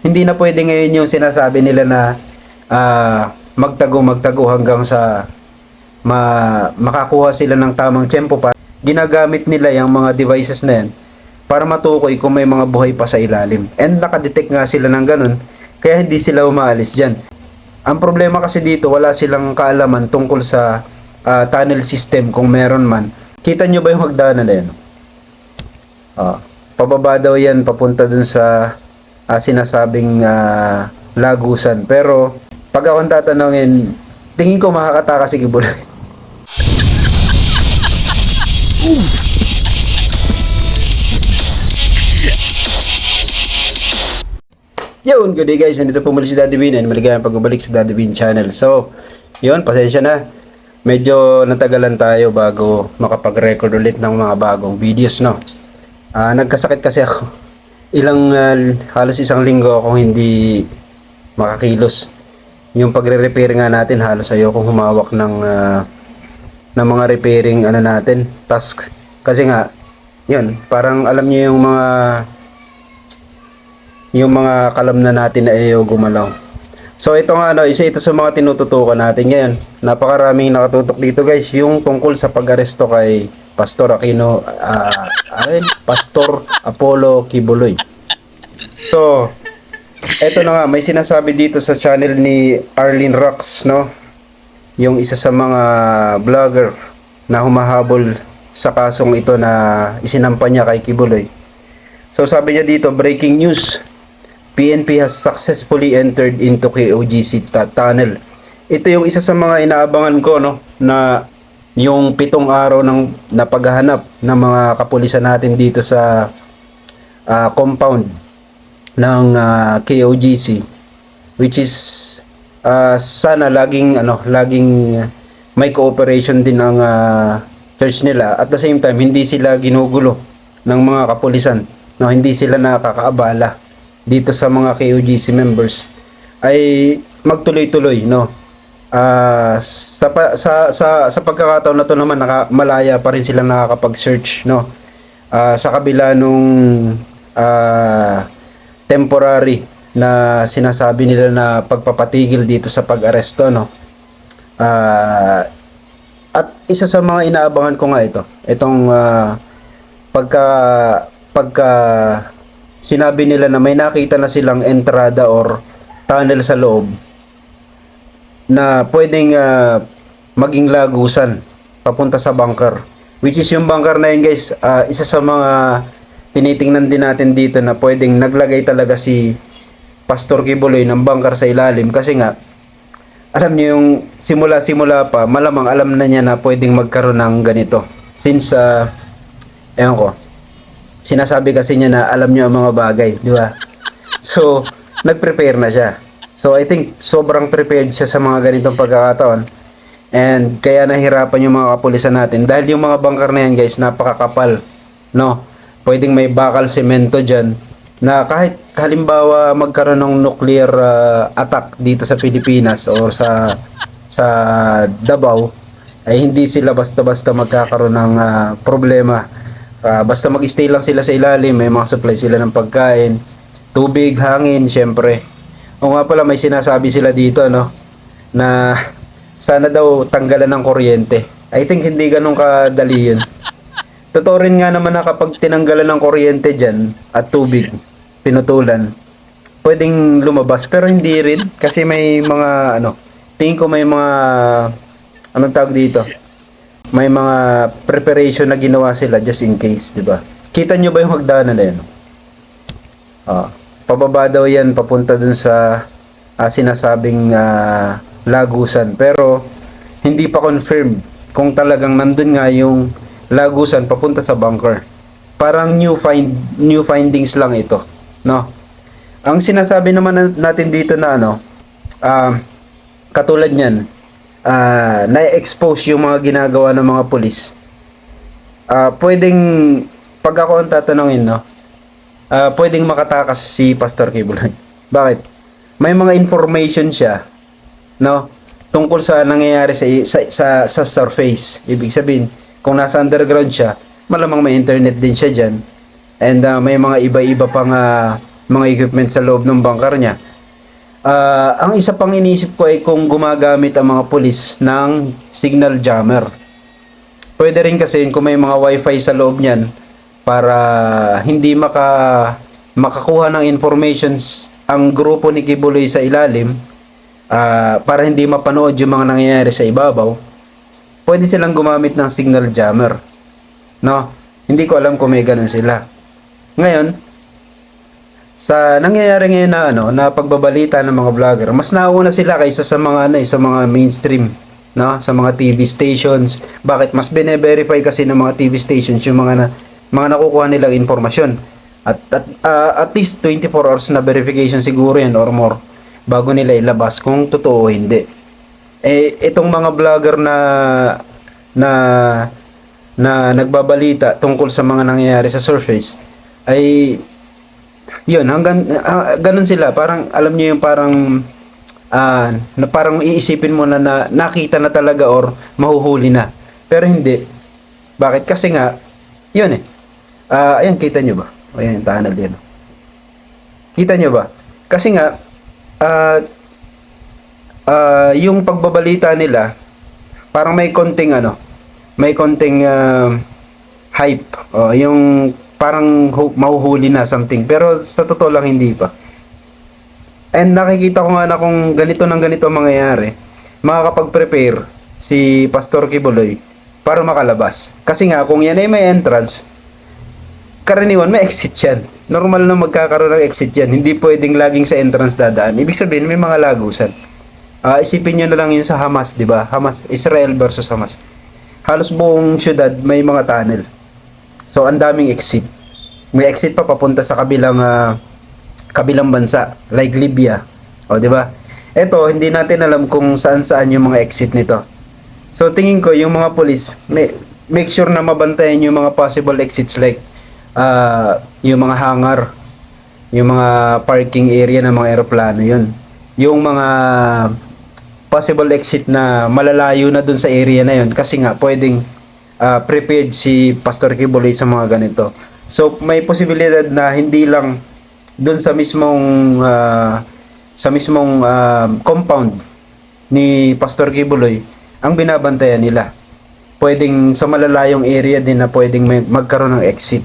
hindi na pwede ngayon yung sinasabi nila na ah, magtago magtago hanggang sa ma makakuha sila ng tamang tempo pa. Ginagamit nila yung mga devices na yan para matukoy kung may mga buhay pa sa ilalim. And nakadetect nga sila ng ganun, kaya hindi sila umaalis dyan. Ang problema kasi dito, wala silang kaalaman tungkol sa ah, tunnel system kung meron man. Kita nyo ba yung hagdanan na yan? Ah, pababa daw yan papunta dun sa ah, sinasabing ah, lagusan. Pero pag ako tatanungin, tingin ko makakataka si Kibulay. Yun, good day guys. Nandito po muli si Daddy Bean and maligayang pagbabalik sa Daddy Bean channel. So, yun, pasensya na. Medyo natagalan tayo bago makapag-record ulit ng mga bagong videos, no? Ah, nagkasakit kasi ako. Ilang, ah, halos isang linggo akong hindi makakilos. Yung pagre-repair nga natin, halos ayokong humawak ng, ah, ng mga repairing ano natin, task. Kasi nga, yun, parang alam niyo yung mga yung mga kalam na natin na ayaw gumalaw. So ito nga ano, isa ito sa mga tinututukan natin ngayon. Napakaraming nakatutok dito guys, yung tungkol sa pag-aresto kay Pastor Aquino, ah ayun, Pastor Apollo Kibuloy. So, eto na nga, may sinasabi dito sa channel ni Arlene Rox, no? Yung isa sa mga vlogger na humahabol sa kasong ito na isinampa niya kay Kibuloy. So sabi niya dito, breaking news. PNP has successfully entered into KOGC tunnel. Ito yung isa sa mga inaabangan ko no na yung pitong araw ng napaghahanap ng mga kapulisan natin dito sa ah, compound ng ah, KOGC which is ah, sana laging ano laging may cooperation din ang ah, church nila. At the same time hindi sila ginugulo ng mga kapulisan. No hindi sila nakakaabala dito sa mga KOGC members. Ay magtuloy-tuloy no Ah, sa, sa sa sa pagkakataon na to naman naka, malaya pa rin sila nakakapag-search no? Ah, sa kabila nung ah, temporary na sinasabi nila na pagpapatigil dito sa pag-aresto no? Ah, at isa sa mga inaabangan ko nga ito itong ah, pagka pagka sinabi nila na may nakita na silang entrada or tunnel sa loob na pwedeng ah, maging lagusan papunta sa bunker. Which is yung bunker na yun guys, ah, isa sa mga tinitingnan din natin dito na pwedeng naglagay talaga si Pastor Kibuloy ng bunker sa ilalim kasi nga alam niyo yung simula-simula pa, malamang alam na niya na pwedeng magkaroon ng ganito. Since, uh, ewan ko, sinasabi kasi niya na alam niyo ang mga bagay, di ba? So, nag-prepare na siya. So, I think sobrang prepared siya sa mga ganitong pagkakataon. And kaya nahirapan yung mga kapulisan natin. Dahil yung mga bangkar na yan guys, napakakapal. No? Pwedeng may bakal semento dyan. Na kahit halimbawa magkaroon ng nuclear uh, attack dito sa Pilipinas or sa sa Davao, ay hindi sila basta-basta magkakaroon ng ah, problema. Ah, basta mag-stay lang sila sa ilalim, may mga supply sila ng pagkain, tubig, hangin, syempre. O nga pala may sinasabi sila dito no na sana daw tanggalan ng kuryente. I think hindi ganun kadali yun. Totoo rin nga naman na kapag tinanggalan ng kuryente dyan at tubig, pinutulan, pwedeng lumabas. Pero hindi rin kasi may mga ano, tingin ko may mga anong tawag dito? May mga preparation na ginawa sila just in case, di ba? Kita nyo ba yung hagdanan na yun? Ah, pababa daw yan papunta dun sa ah, sinasabing ah, lagusan. Pero hindi pa confirmed kung talagang nandun nga yung lagusan papunta sa bunker. Parang new find new findings lang ito, no? Ang sinasabi naman na- natin dito na ano, ah, katulad niyan, ah, na-expose yung mga ginagawa ng mga pulis. Ah, pwedeng pag ako ang tatanungin, no? Ah, pwedeng makatakas si Pastor Kibuloy. Bakit? May mga information siya, no? Tungkol sa nangyayari sa sa sa, sa surface. Ibig sabihin, kung nasa underground siya, malamang may internet din siya diyan. And ah, may mga iba-iba pang ah, mga equipment sa loob ng bunker niya. Ah, ang isa pang iniisip ko ay kung gumagamit ang mga pulis ng signal jammer. Pwede rin kasi kung may mga wifi sa loob niyan para hindi maka makakuha ng informations ang grupo ni Kibuloy sa ilalim ah, para hindi mapanood yung mga nangyayari sa ibabaw. Pwede silang gumamit ng signal jammer. No? Hindi ko alam kung may ganun sila. Ngayon, sa nangyayari ngayon na ano na pagbabalita ng mga vlogger mas nauna sila kaysa sa mga ano eh, sa mga mainstream no sa mga TV stations bakit mas bine-verify kasi ng mga TV stations yung mga na, mga nakukuha nilang impormasyon. At at, ah, at least 24 hours na verification siguro yan or more bago nila ilabas kung totoo o hindi. Eh itong mga vlogger na na na nagbabalita tungkol sa mga nangyayari sa surface ay yun hanggang ah, ganun sila. Parang alam niyo yung parang ah, na parang iisipin mo na, na nakita na talaga or mahuhuli na. Pero hindi. Bakit? Kasi nga yun eh Ah, ayan kita nyo ba? Ayan yung tunnel din kita nyo ba? Kasi nga ah ah, yung pagbabalita nila parang may konting ano may konting ah, hype. Oh, yung parang hu- mahuhuli na something. Pero sa totoo lang hindi pa. And nakikita ko nga na kung ganito ng ganito ang mangyayari makakapag-prepare si Pastor Kibuloy para makalabas. Kasi nga kung yan ay may entrance karaniwan may exit yan normal na magkakaroon ng exit yan hindi pwedeng laging sa entrance dadaan ibig sabihin may mga lagusan Ah, isipin nyo na lang yun sa Hamas, di ba? Hamas, Israel versus Hamas. Halos buong syudad may mga tunnel. So, ang daming exit. May exit pa papunta sa kabilang ah, kabilang bansa, like Libya. O, di ba? Ito, hindi natin alam kung saan-saan yung mga exit nito. So, tingin ko, yung mga police, may, make sure na mabantayan yung mga possible exits like ah, yung mga hangar, yung mga parking area ng mga eroplano yun. Yung mga possible exit na malalayo na dun sa area na yun kasi nga pwedeng ah, prepared si Pastor Kibuloy sa mga ganito. So may posibilidad na hindi lang dun sa mismong ah, sa mismong ah, compound ni Pastor Kibuloy ang binabantayan nila. Pwedeng sa malalayong area din na pwedeng may, magkaroon ng exit.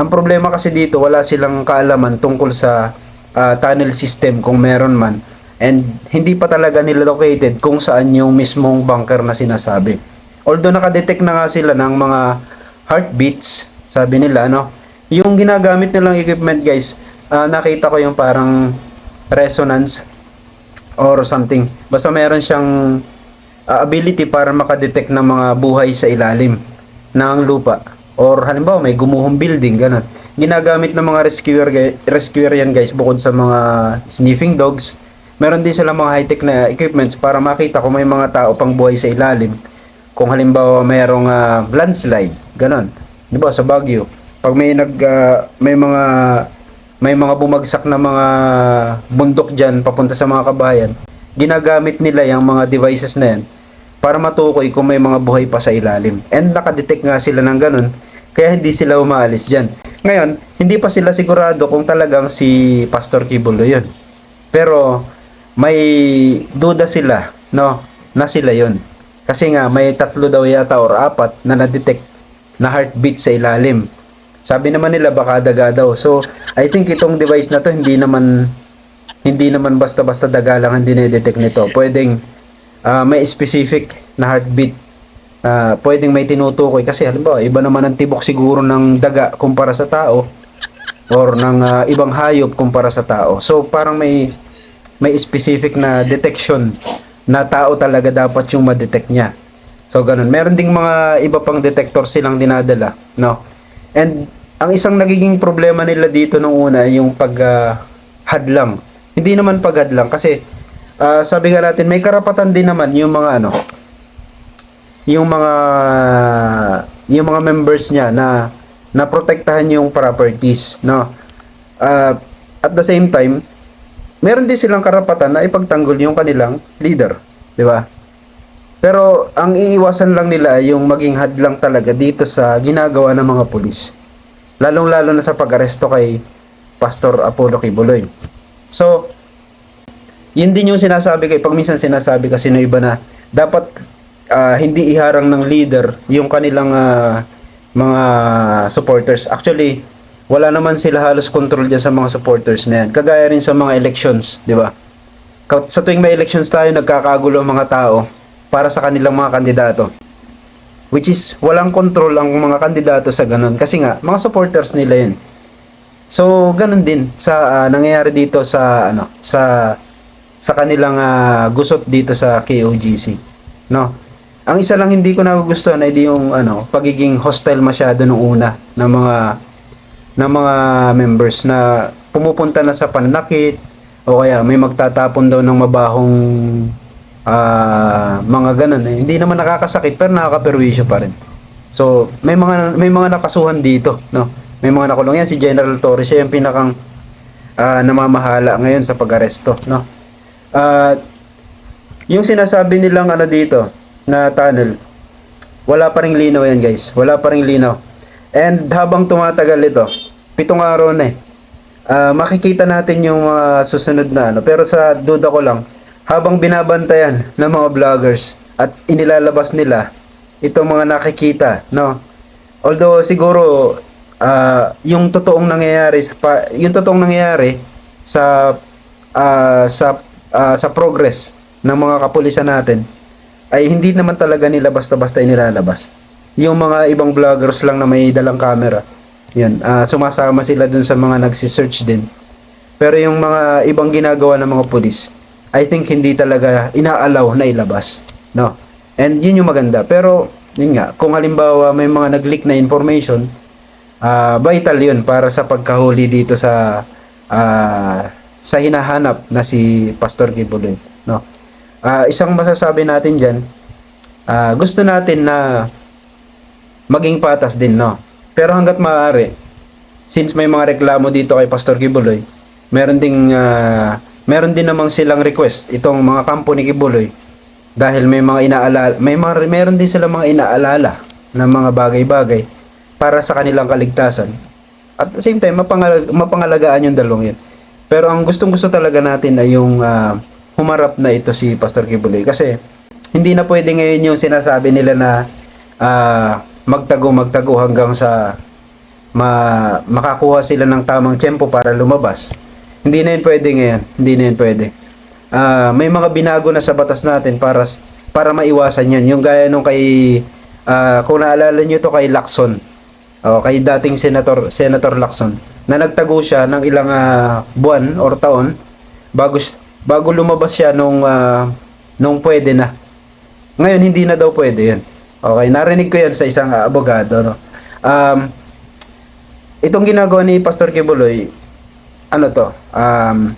Ang problema kasi dito wala silang kaalaman tungkol sa ah, tunnel system kung meron man and hindi pa talaga nila located kung saan yung mismong bunker na sinasabi. Although nakadetect na nga sila ng mga heartbeats, sabi nila ano, yung ginagamit nilang equipment guys, ah, nakita ko yung parang resonance or something. Basta meron siyang ah, ability para makadetect ng mga buhay sa ilalim ng lupa. Or halimbawa may gumuhong building, ganun. Ginagamit ng mga rescuer, rescuer yan guys bukod sa mga sniffing dogs. Meron din sila mga high-tech na equipments para makita kung may mga tao pang buhay sa ilalim. Kung halimbawa mayroong ah, landslide, ganun. 'Di ba sa Baguio? Pag may nag ah, may mga may mga bumagsak na mga bundok diyan papunta sa mga kabayan, ginagamit nila yung mga devices na yan para matukoy kung may mga buhay pa sa ilalim. And nakadetect nga sila ng ganun, kaya hindi sila umaalis dyan. Ngayon, hindi pa sila sigurado kung talagang si Pastor Kibulo yun. Pero may duda sila, no, na sila yun. Kasi nga may tatlo daw yata or apat na na-detect na heartbeat sa ilalim. Sabi naman nila baka daga daw. So, I think itong device na to hindi naman hindi naman basta-basta daga lang ang dinedetect nito. Pwedeng ah, may specific na heartbeat. Ah, pwedeng may tinutukoy kasi halimbawa iba naman ang tibok siguro ng daga kumpara sa tao or ng ah, ibang hayop kumpara sa tao. So parang may may specific na detection na tao talaga dapat yung ma-detect niya. So ganun. Meron ding mga iba pang detector silang dinadala, no? And ang isang nagiging problema nila dito nung una yung pag ah, hadlang. Hindi naman paghadlang kasi ah, sabi nga natin may karapatan din naman yung mga ano yung mga yung mga members niya na na protektahan yung properties, no? Ah, at the same time, meron din silang karapatan na ipagtanggol yung kanilang leader, di ba? Pero ang iiwasan lang nila ay yung maging hadlang talaga dito sa ginagawa ng mga pulis. Lalong-lalo na sa pag-aresto kay Pastor Apollo Kibuloy. So, yun din yung sinasabi ko, pag minsan sinasabi kasi ng iba na dapat ah, hindi iharang ng leader yung kanilang ah, mga supporters. Actually, wala naman sila halos control dyan sa mga supporters na yan. Kagaya rin sa mga elections, di ba? Sa tuwing may elections tayo, nagkakagulo ang mga tao para sa kanilang mga kandidato. Which is, walang control ang mga kandidato sa ganun. Kasi nga, mga supporters nila yun. So, ganun din sa ah, nangyayari dito sa ano, sa sa kanilang ah, gusot dito sa KOGC. No. Ang isa lang hindi ko nagugustuhan ay yung ano, pagiging hostile masyado nung una ng mga ng mga members na pumupunta na sa pananakit o kaya may magtatapon daw ng mabahong ah, mga ganun eh. Hindi naman nakakasakit pero nakakaperwisyo pa rin. So, may mga may mga nakasuhan dito, no. May mga nakulong yan si General Torres, siya yung pinakang ah, namamahala ngayon sa pag-aresto, no. At yung sinasabi nilang ano dito na tunnel, wala pa ring linaw yan guys. Wala pa ring linaw. And habang tumatagal ito, pitong araw na eh. ah, makikita natin yung mga susunod na ano. Pero sa duda ko lang, habang binabantayan ng mga vloggers at inilalabas nila itong mga nakikita, no? Although siguro ah, yung totoong nangyayari sa pa- yung totoong nangyayari sa ah, sa ah, sa progress ng mga kapulisan natin ay hindi naman talaga nila basta-basta inilalabas. Yung mga ibang vloggers lang na may dalang camera, yan, ah, sumasama sila dun sa mga nagsi-search din. Pero yung mga ibang ginagawa ng mga pulis, I think hindi talaga inaalaw na ilabas, no? And yun yung maganda. Pero yun nga, kung halimbawa may mga nag-leak na information, ah, vital yun para sa pagkahuli dito sa ah, sa hinahanap na si Pastor Kibuloy, no? Ah, isang masasabi natin diyan, ah, gusto natin na maging patas din, no? Pero hanggat maaari, since may mga reklamo dito kay Pastor Kibuloy, meron ding ah, meron din namang silang request itong mga kampo ni Kibuloy dahil may mga inaalala, may mga, meron din sila mga inaalala ng mga bagay-bagay para sa kanilang kaligtasan. At the same time, mapangalag, mapangalagaan yung dalawang yun. Pero ang gustong-gusto talaga natin ay yung ah, humarap na ito si Pastor Kibuloy. Kasi hindi na pwede ngayon yung sinasabi nila na ah, magtago-magtago hanggang sa ma makakuha sila ng tamang tempo para lumabas. Hindi na yun pwede ngayon. Hindi na yun pwede. Ah, may mga binago na sa batas natin para para maiwasan yan. Yung gaya nung kay ah, kung naalala niyo to kay Lacson. O kay dating senator Senator Lacson na nagtago siya ng ilang ah, buwan or taon bago bago lumabas siya nung ah, nung pwede na. Ngayon hindi na daw pwede 'yan. Okay, narinig ko 'yan sa isang ah, abogado no. Um itong ginagawa ni Pastor Kibuloy ano to? Um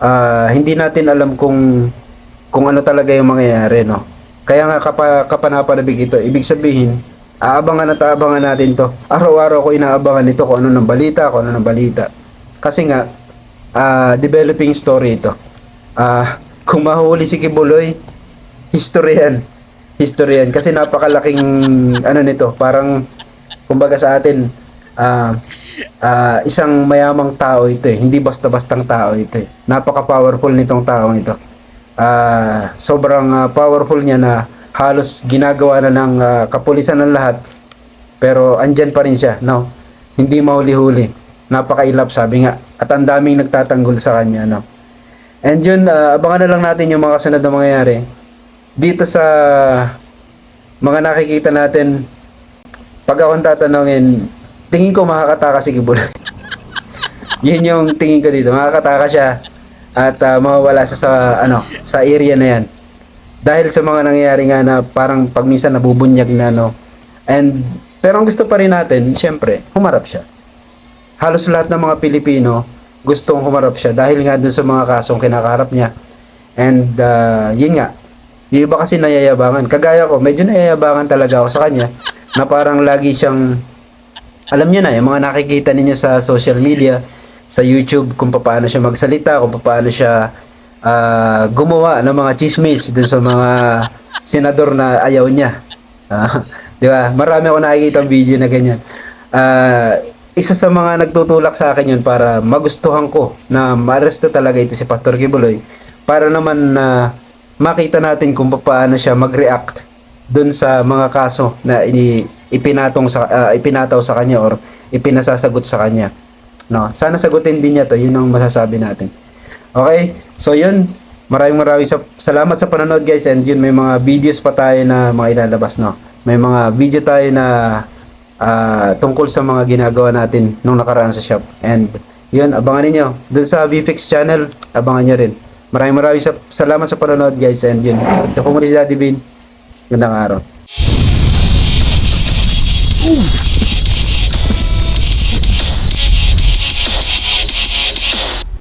ah, hindi natin alam kung kung ano talaga yung mangyayari no. Kaya nga kapa, kapanapanabig ito, ibig sabihin aabangan at aabangan natin to. Araw-araw ko inaabangan ito kung ano ng balita, kung ano ng balita. Kasi nga, ah, developing story ito. Ah, kung mahuli si Kibuloy. History yan. Kasi napakalaking, ano nito, parang, kumbaga sa atin, ah, ah, isang mayamang tao ito eh. Hindi basta-bastang tao ito eh. Napaka-powerful nitong taong ito. Ah, sobrang ah, powerful niya na halos ginagawa na ng ah, kapulisan ng lahat. Pero andyan pa rin siya, no? Hindi mahuli-huli. Napakailap sabi nga. At ang daming nagtatanggol sa kanya, no? And yun, ah, abangan na lang natin yung mga kasunod na mangyayari. Dito sa mga nakikita natin, pag akong tatanungin, tingin ko makakataka si Kibuloy. yun yung tingin ko dito. Makakataka siya at ah, mawawala siya sa ano sa area na yan dahil sa mga nangyayari nga na parang pag minsan nabubunyag na no and pero ang gusto pa rin natin syempre humarap siya halos lahat ng mga Pilipino gustong humarap siya dahil nga dun sa mga kasong kinakaharap niya and ah, yun nga yung iba kasi nayayabangan kagaya ko medyo nayayabangan talaga ako sa kanya na parang lagi siyang alam niyo na, yung mga nakikita ninyo sa social media, sa YouTube, kung paano siya magsalita, kung paano siya ah, gumawa ng mga chismis dun sa mga senador na ayaw niya. Ah, di ba? Marami ako nakikita video na ganyan. Ah, isa sa mga nagtutulak sa akin yun para magustuhan ko na maaresto talaga ito si Pastor Kibuloy para naman na makita natin kung paano siya mag-react dun sa mga kaso na ini, ipinatong sa ah, ipinataw sa kanya or ipinasasagot sa kanya. No, sana sagutin din niya to, yun ang masasabi natin. Okay? So yun, maraming maraming sa, salamat sa panonood guys and yun may mga videos pa tayo na mga ilalabas no. May mga video tayo na ah, tungkol sa mga ginagawa natin nung nakaraan sa shop. And yun, abangan niyo Dun sa VFix channel, abangan niyo rin. Maraming maraming sa, salamat sa panonood guys and yun. Ako muli si Daddy Bean. Gandang araw.